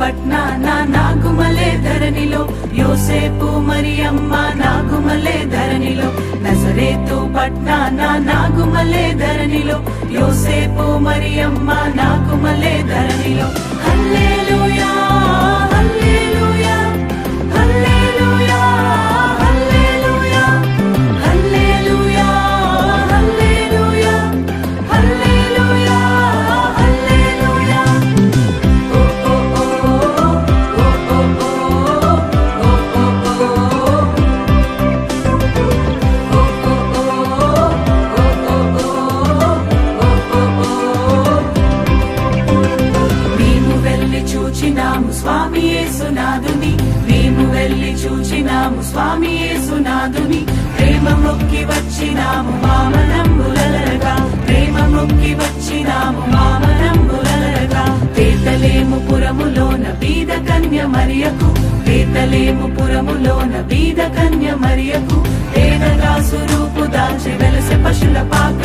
పట్నాన నాగుమలే ధరణిలో యోసేపు మరియమ్మ నాగుమలే ధరణిలో నజరేతు పట్నాన నాగుమలే ధరణిలో యోసేపు మరియమ్మ నాగుమ స్వామి యేసునాథుని. మేము వెళ్ళి చూచినాము స్వామి యేసునాథుని. ప్రేమ మొక్కి వచ్చినాము మామనంబులరగా ప్రేమ మొక్కి వచ్చినాము మామనంబులరగా పేతలేము పురములోన బీద కన్య మరియకు. పేతలేము పురములోన బీద కన్య మరియకు. పేదగా సురూపు దాల్చి వెలసె పశుల పాక